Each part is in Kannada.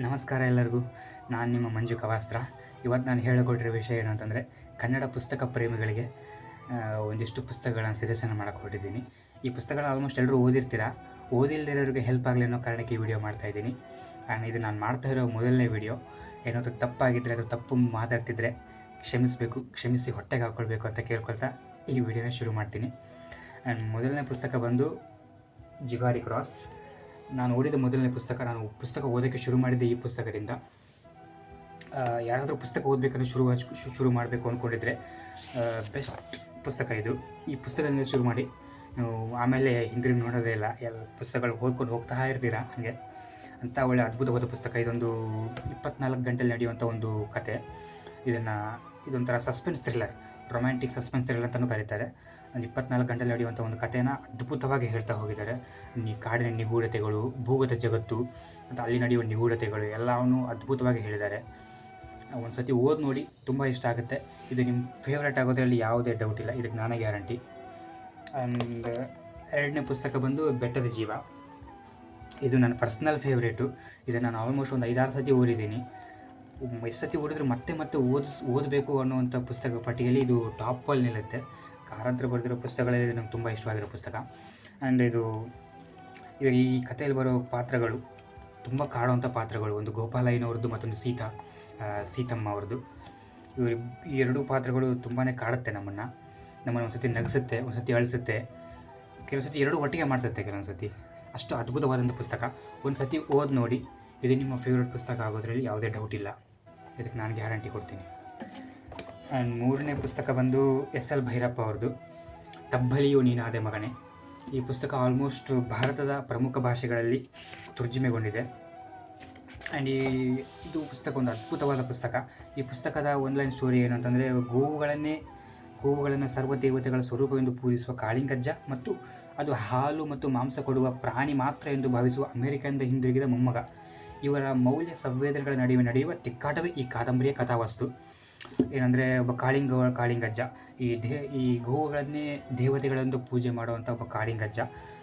ನಮಸ್ಕಾರ ಎಲ್ಲರಿಗೂ. ನಾನು ನಿಮ್ಮ ಮಂಜು ಕವಾಸ್ತ್ರ. ಇವತ್ತು ನಾನು ಹೇಳಿಕೊಟ್ಟಿರೋ ವಿಷಯ ಏನಂತಂದರೆ ಕನ್ನಡ ಪುಸ್ತಕ ಪ್ರೇಮಿಗಳಿಗೆ ಒಂದಿಷ್ಟು ಪುಸ್ತಕಗಳನ್ನು ಸಜೆಷನ್ ಮಾಡೋಕೆ ಹೊರಟಿದ್ದೀನಿ. ಈ ಪುಸ್ತಕಗಳು ಆಲ್ಮೋಸ್ಟ್ ಎಲ್ಲರೂ ಓದಿರ್ತೀರ? ಓದಿಲ್ದಿರೋರಿಗೆ ಹೆಲ್ಪ್ ಆಗಲಿ ಅನ್ನೋ ಕಾರಣಕ್ಕೆ ಈ ವಿಡಿಯೋ ಮಾಡ್ತಾಯಿದ್ದೀನಿ ಆ್ಯಂಡ್ ಇದು ನಾನು ಮಾಡ್ತಾ ಇರೋ ಮೊದಲನೇ ವಿಡಿಯೋ ಏನಾದರೂ ತಪ್ಪಾಗಿದ್ದರೆ ಅಥವಾ ತಪ್ಪು ಮಾತಾಡ್ತಿದ್ರೆ ಕ್ಷಮಿಸಬೇಕು, ಕ್ಷಮಿಸಿ ಹೊಟ್ಟೆಗೆ ಹಾಕ್ಕೊಳ್ಬೇಕು ಅಂತ ಕೇಳ್ಕೊಳ್ತಾ ಈ ವಿಡಿಯೋನ ಶುರು ಮಾಡ್ತೀನಿ. ಆ್ಯಂಡ್ ಮೊದಲನೇ ಪುಸ್ತಕ ಬಂದು, ಜಿಗಾರಿ ಕ್ರಾಸ್. ನಾನು ಓದಿದ ಮೊದಲನೇ ಪುಸ್ತಕ, ನಾನು ಪುಸ್ತಕ ಓದೋಕ್ಕೆ ಶುರು ಮಾಡಿದ್ದೆ ಈ ಪುಸ್ತಕದಿಂದ. ಯಾರಾದರೂ ಪುಸ್ತಕ ಓದಬೇಕಂದ್ರೆ ಶುರು ಶುರು ಮಾಡಬೇಕು ಅಂದ್ಕೊಂಡಿದ್ರೆ ಬೆಸ್ಟ್ ಪುಸ್ತಕ ಇದು. ಈ ಪುಸ್ತಕದಿಂದ ಶುರು ಮಾಡಿ, ನೀವು ಆಮೇಲೆ ಹಿಂದಿರುಗಿ ನೋಡೋದೇ ಇಲ್ಲ, ಎಲ್ಲ ಪುಸ್ತಕಗಳು ಓದ್ಕೊಂಡು ಹೋಗ್ತಾ ಇರ್ತೀರ ಹಾಗೆ. ಅಂತ ಒಳ್ಳೆ ಅದ್ಭುತವಾದ ಪುಸ್ತಕ, ಇದೊಂದು ಇಪ್ಪತ್ನಾಲ್ಕು ಗಂಟೆಯಲ್ಲಿ ನಡೆಯುವಂಥ ಒಂದು ಕತೆ. ಇದನ್ನು, ಇದೊಂಥರ suspense thriller romantic suspense thrill ಅಂತಲೂ ಕರೀತಾರೆ. ಒಂದು ಇಪ್ಪತ್ನಾಲ್ಕು ಗಂಟೆಲಿ ನಡೆಯುವಂಥ ಒಂದು ಕಥೆನ ಅದ್ಭುತವಾಗಿ ಹೇಳ್ತಾ ಹೋಗಿದ್ದಾರೆ. ನೀ ಕಾಡಿನ ನಿಗೂಢತೆಗಳು, ಭೂಗತ ಜಗತ್ತು, ಮತ್ತು ಅಲ್ಲಿ ನಡೆಯುವ ನಿಗೂಢತೆಗಳು, ಎಲ್ಲವನ್ನು ಅದ್ಭುತವಾಗಿ ಹೇಳಿದ್ದಾರೆ. ಒಂದು ಸತಿ ಓದಿ ನೋಡಿ ತುಂಬ ಇಷ್ಟ ಆಗುತ್ತೆ. ಇದು ನಿಮ್ಮ ಫೇವ್ರೇಟ್ ಆಗೋದ್ರಲ್ಲಿ ಯಾವುದೇ ಡೌಟ್ ಇಲ್ಲ. ಇದಕ್ಕೆ ನಾನೇ ಗ್ಯಾರಂಟಿ ಆ್ಯಂಡ್ ಎರಡನೇ ಪುಸ್ತಕ ಬಂದು ಬೆಟ್ಟದ ಜೀವ. ಇದು ನನ್ನ ಪರ್ಸ್ನಲ್ ಫೇವ್ರೇಟು ಇದನ್ನು ನಾನು ಆಲ್ಮೋಸ್ಟ್ ಒಂದು ಐದಾರು ಸತಿ ಓದಿದ್ದೀನಿ. ಎಷ್ಟು ಸತಿ ಓದಿದ್ರು ಮತ್ತೆ ಮತ್ತೆ ಓದಿಸ್, ಓದಬೇಕು ಅನ್ನುವಂಥ ಪುಸ್ತಕ ಪಟ್ಟಿಯಲ್ಲಿ ಇದು ಟಾಪಲ್ಲಿ ನಿಲ್ಲುತ್ತೆ. ಕಾರಂತರ ಬರೆದಿರೋ ಪುಸ್ತಕಗಳಲ್ಲಿ ಇದು ನಂಗೆ ತುಂಬ ಇಷ್ಟವಾಗಿರೋ ಪುಸ್ತಕ. ಆ್ಯಂಡ್ ಇದು ಇದರ ಈ ಕಥೆಯಲ್ಲಿ ಬರೋ ಪಾತ್ರಗಳು, ತುಂಬ ಕಾಡುವಂಥ ಪಾತ್ರಗಳು, ಒಂದು ಗೋಪಾಲಯ್ಯನವ್ರದ್ದು ಮತ್ತೊಂದು ಸೀತಾ ಸೀತಮ್ಮ ಅವ್ರದ್ದು. ಇವರು ಈ ಎರಡೂ ಪಾತ್ರಗಳು ತುಂಬಾ ಕಾಡುತ್ತೆ ನಮ್ಮನ್ನು. ನಮ್ಮನ್ನು ಒಂದು ಸತಿ ನಗಿಸುತ್ತೆ ಒಂದು ಸತಿ ಅಳಿಸುತ್ತೆ. ಕೆಲವೊಂದು ಸತಿ ಎರಡೂ ಒಟ್ಟಿಗೆ ಮಾಡಿಸುತ್ತೆ ಕೆಲವೊಂದು ಸತಿ ಅಷ್ಟು ಅದ್ಭುತವಾದಂಥ ಪುಸ್ತಕ. ಒಂದು ಸತಿ ಓದಿ ನೋಡಿ ಇದು ನಿಮ್ಮ ಫೇವ್ರೆಟ್ ಪುಸ್ತಕ ಆಗೋದ್ರಲ್ಲಿ ಯಾವುದೇ ಡೌಟ್ ಇಲ್ಲ. ಇದಕ್ಕೆ ನಾನು ಗ್ಯಾರಂಟಿ ಕೊಡ್ತೀನಿ. ಆ್ಯಂಡ್ ಮೂರನೇ ಪುಸ್ತಕ ಬಂದು ಎಸ್ ಎಲ್ ಭೈರಪ್ಪ ಅವ್ರದ್ದು ತಬ್ಬಲಿಯು ನೀನಾದೆ ಮಗನೇ ಈ ಪುಸ್ತಕ ಆಲ್ಮೋಸ್ಟ್ ಭಾರತದ ಪ್ರಮುಖ ಭಾಷೆಗಳಲ್ಲಿ ತುರ್ಜುಮೆಗೊಂಡಿದೆ. ಆ್ಯಂಡ್ ಈ, ಇದು ಪುಸ್ತಕ ಒಂದು ಅದ್ಭುತವಾದ ಪುಸ್ತಕ. ಈ ಪುಸ್ತಕದ ಒನ್ಲೈನ್ ಸ್ಟೋರಿ ಏನು ಅಂತಂದರೆ, ಗೋವುಗಳನ್ನೇ, ಗೋವುಗಳನ್ನು ಸರ್ವದೇವತೆಗಳ ಸ್ವರೂಪವೆಂದು ಪೂಜಿಸುವ ಕಾಳಿಂಗಜ್ಜ ಮತ್ತು ಅದು ಹಾಲು ಮತ್ತು ಮಾಂಸ ಕೊಡುವ ಪ್ರಾಣಿ ಮಾತ್ರ ಎಂದು ಭಾವಿಸುವ ಅಮೆರಿಕದಿಂದ ಹಿಂದಿರುಗಿದ ಮೊಮ್ಮಗ. ಇವರ ಮೌಲ್ಯ ಸಂವೇದನೆಗಳ ನಡುವೆ ನಡೆಯುವ ತಿಕ್ಕಾಟವೇ ಈ ಕಾದಂಬರಿಯ ಕಥಾವಸ್ತು. ಏನಂದರೆ, ಒಬ್ಬ ಕಾಳಿಂಗ, ಕಾಳಿಂಗಜ್ಜ. ಈ ದೇ, ಈ ಗೋವುಗಳನ್ನೇ ದೇವತೆಗಳೆಂದು ಪೂಜೆ ಮಾಡುವಂಥ ಒಬ್ಬ ಕಾಳಿಂಗಜ್ಜ.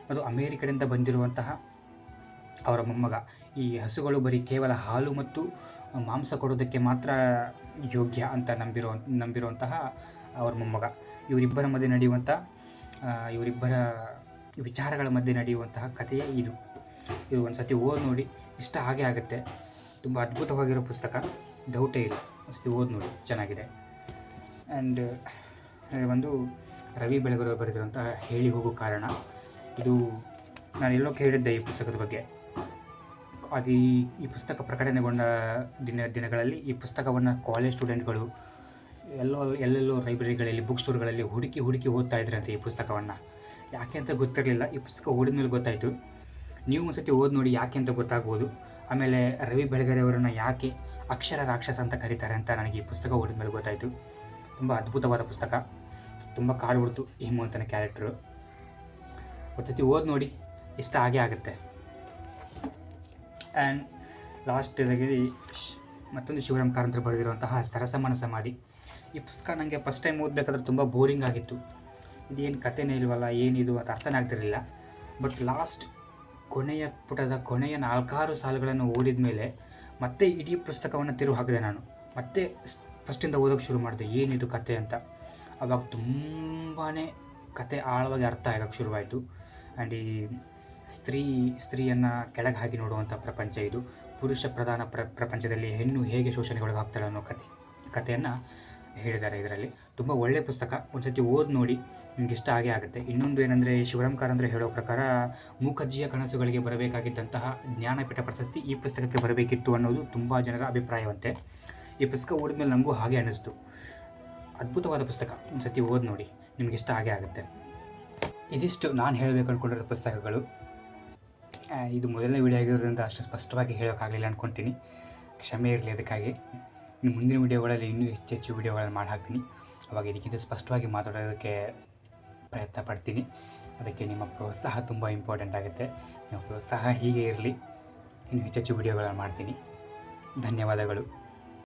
ಅದು ಅಮೇರಿಕದಿಂದ ಬಂದಿರುವಂತಹ ಅವರ ಮೊಮ್ಮಗ. ಈ ಹಸುಗಳು ಬರೀ ಕೇವಲ ಹಾಲು ಮತ್ತು ಮಾಂಸ ಕೊಡೋದಕ್ಕೆ ಮಾತ್ರ ಯೋಗ್ಯ ಅಂತ ನಂಬಿರೋ, ನಂಬಿರುವಂತಹ ಅವರ ಮೊಮ್ಮಗ. ಇವರಿಬ್ಬರ ಮಧ್ಯೆ ನಡೆಯುವಂಥ ಇವರಿಬ್ಬರ ವಿಚಾರಗಳ ಮಧ್ಯೆ ನಡೆಯುವಂತಹ ಕಥೆಯೇ ಇದು. ಇದು ಒಂದು ಸತಿ ಓದಿ ನೋಡಿ. ಇಷ್ಟ ಹಾಗೆ ಆಗುತ್ತೆ. ತುಂಬ ಅದ್ಭುತವಾಗಿರೋ ಪುಸ್ತಕ. ಡೌಟೇ ಇಲ್ಲ. ಒಂದು ಸತಿ ಓದಿ ನೋಡಿ. ಚೆನ್ನಾಗಿದೆ. ಆ್ಯಂಡ್ ಒಂದು ರವಿ ಬೆಳಗೆರೆ ಬರೆದಿರುವಂಥ ಹೇಳಿ ಹೋಗೋ ಕಾರಣ. ಇದು ನಾನು ಎಲ್ಲೋ ಕೇಳಿದ್ದೆ ಈ ಪುಸ್ತಕದ ಬಗ್ಗೆ. ಹಾಗೆ ಈ ಈ ಪುಸ್ತಕ ಪ್ರಕಟಣೆಗೊಂಡ ದಿನ, ದಿನಗಳಲ್ಲಿ ಈ ಪುಸ್ತಕವನ್ನು ಕಾಲೇಜ್ ಸ್ಟೂಡೆಂಟ್ಗಳು ಎಲ್ಲೋ, ಎಲ್ಲೆಲ್ಲೋ ಲೈಬ್ರರಿಗಳಲ್ಲಿ ಬುಕ್ ಸ್ಟೋರ್ಗಳಲ್ಲಿ ಹುಡುಕಿ ಹುಡುಕಿ ಓದ್ತಾ ಇದ್ರಂತೆ ಈ ಪುಸ್ತಕವನ್ನು. ಯಾಕೆ ಅಂತ ಗೊತ್ತಿರಲಿಲ್ಲ. ಈ ಪುಸ್ತಕ ಓದಿದ ಮೇಲೆ ಗೊತ್ತಾಯಿತು. ನೀವು ಒಂದ್ಸತಿ ಓದಿ ನೋಡಿ ಯಾಕೆ ಅಂತ ಗೊತ್ತಾಗ್ಬೋದು. ಆಮೇಲೆ ರವಿ ಬೆಳಗೆರೆ ಅವರನ್ನು ಯಾಕೆ ಅಕ್ಷರ ರಾಕ್ಷಸ ಅಂತ ಕರೀತಾರೆ ಅಂತ ನನಗೆ ಈ ಪುಸ್ತಕ ಓದಿದ ಮೇಲೆ ಗೊತ್ತಾಯಿತು. ತುಂಬ ಅದ್ಭುತವಾದ ಪುಸ್ತಕ. ತುಂಬ ಕಾಡು ಕಾಡ್ಬಿಡ್ತು ಹಿಮವಂತನ ಕ್ಯಾರೆಕ್ಟ್ರು ಒಂದ್ಸತಿ ಓದಿ ನೋಡಿ, ಇಷ್ಟ ಆಗೇ ಆಗುತ್ತೆ. ಆ್ಯಂಡ್ ಲಾಸ್ಟ್ದಾಗಿ ಮತ್ತೊಂದು ಶಿವರಾಮ್ ಕಾರಂತರು ಬರೆದಿರುವಂತಹ ಸರಸಮನ ಸಮಾಧಿ. ಈ ಪುಸ್ತಕ ನನಗೆ ಫಸ್ಟ್ ಟೈಮ್ ಓದಬೇಕಾದ್ರೆ ತುಂಬ ಬೋರಿಂಗ್ ಆಗಿತ್ತು. ಇದೇನು ಕಥೆನೇ ಇಲ್ವಲ್ಲ, ಏನಿದು ಅಂತ ಅರ್ಥನೇ ಆಗ್ತಿರಲಿಲ್ಲ. ಬಟ್ ಲಾಸ್ಟ್ ಕೊನೆಯ ಪುಟದ ಕೊನೆಯ ನಾಲ್ಕಾರು ಸಾಲುಗಳನ್ನು ಓದಿದ ಮೇಲೆ ಮತ್ತೆ ಇಡೀ ಪುಸ್ತಕವನ್ನು ತಿರುವು ಹಾಕಿದೆ ನಾನು. ಮತ್ತೆ ಫಸ್ಟಿಂದ ಓದೋಕ್ಕೆ ಶುರು ಮಾಡಿದೆ. ಏನಿದು ಕತೆ ಅಂತ. ಅವಾಗ ತುಂಬಾ ಕತೆ ಆಳವಾಗಿ ಅರ್ಥ ಆಗಕ್ಕೆ ಶುರುವಾಯಿತು. ಆ್ಯಂಡ್ ಈ ಸ್ತ್ರೀ, ಸ್ತ್ರೀಯನ್ನು ಕೆಳಗೆ ಹಾಕಿ ನೋಡುವಂಥ ಪ್ರಪಂಚ ಇದು. ಪುರುಷ ಪ್ರಧಾನ ಪ್ರ, ಪ್ರಪಂಚದಲ್ಲಿ ಹೆಣ್ಣು ಹೇಗೆ ಶೋಷಣೆಗೊಳಗಾಗ್ತಾಳೆ ಅನ್ನೋ ಕತೆ ಕಥೆಯನ್ನು ಹೇಳಿದ್ದಾರೆ ಇದರಲ್ಲಿ. ತುಂಬ ಒಳ್ಳೆಯ ಪುಸ್ತಕ. ಒಂದ್ಸತಿ ಓದಿ ನೋಡಿ ನಿಮ್ಗೆ ಇಷ್ಟ ಆಗೇ ಆಗುತ್ತೆ. ಇನ್ನೊಂದು ಏನಂದರೆ ಶಿವರಾಮ್ ಕಾರಂದ್ರೆ ಹೇಳೋ ಪ್ರಕಾರ ಮೂಕಜ್ಜಿಯ ಕನಸುಗಳಿಗೆ ಬರಬೇಕಾಗಿದ್ದಂತಹ ಜ್ಞಾನಪೀಠ ಪ್ರಶಸ್ತಿ ಈ ಪುಸ್ತಕಕ್ಕೆ ಬರಬೇಕಿತ್ತು ಅನ್ನೋದು ತುಂಬ ಜನರ ಅಭಿಪ್ರಾಯವಂತೆ. ಈ ಪುಸ್ತಕ ಓದಿದ್ಮೇಲೆ ನಮಗೂ ಹಾಗೆ ಅನ್ನಿಸ್ತು. ಅದ್ಭುತವಾದ ಪುಸ್ತಕ. ಒಂದ್ಸತಿ ಓದಿ ನೋಡಿ ನಿಮ್ಗೆ ಇಷ್ಟ ಆಗೇ ಆಗುತ್ತೆ. ಇದಿಷ್ಟು ನಾನು ಹೇಳಬೇಕು ಅಂದ್ಕೊಂಡಿರೋ ಪುಸ್ತಕಗಳು. ಇದು ಮೊದಲನೇ ವಿಡಿಯೋ ಆಗಿರೋದ್ರಿಂದ ಅಷ್ಟು ಸ್ಪಷ್ಟವಾಗಿ ಹೇಳೋಕ್ಕಾಗಲಿಲ್ಲ ಅಂದ್ಕೊತೀನಿ ಕ್ಷಮೆ ಇರಲಿ ಅದಕ್ಕಾಗಿ. ಇನ್ನು ಮುಂದಿನ ವೀಡಿಯೋಗಳಲ್ಲಿ ಇನ್ನೂ ಹೆಚ್ಚು ಹೆಚ್ಚು ವಿಡಿಯೋಗಳನ್ನು ಮಾಡಿ ಹಾಕ್ತೀನಿ. ಅವಾಗ ಇದಕ್ಕಿಂತ ಸ್ಪಷ್ಟವಾಗಿ ಮಾತಾಡೋದಕ್ಕೆ ಪ್ರಯತ್ನ ಪಡ್ತೀನಿ. ಅದಕ್ಕೆ ನಿಮ್ಮ ಪ್ರೋತ್ಸಾಹ ತುಂಬ ಇಂಪಾರ್ಟೆಂಟ್ ಆಗುತ್ತೆ. ನಿಮ್ಮ ಪ್ರೋತ್ಸಾಹ ಹೀಗೆ ಇರಲಿ. ಇನ್ನು ಹೆಚ್ಚು ಹೆಚ್ಚು ವಿಡಿಯೋಗಳನ್ನು ಮಾಡ್ತೀನಿ. ಧನ್ಯವಾದಗಳು.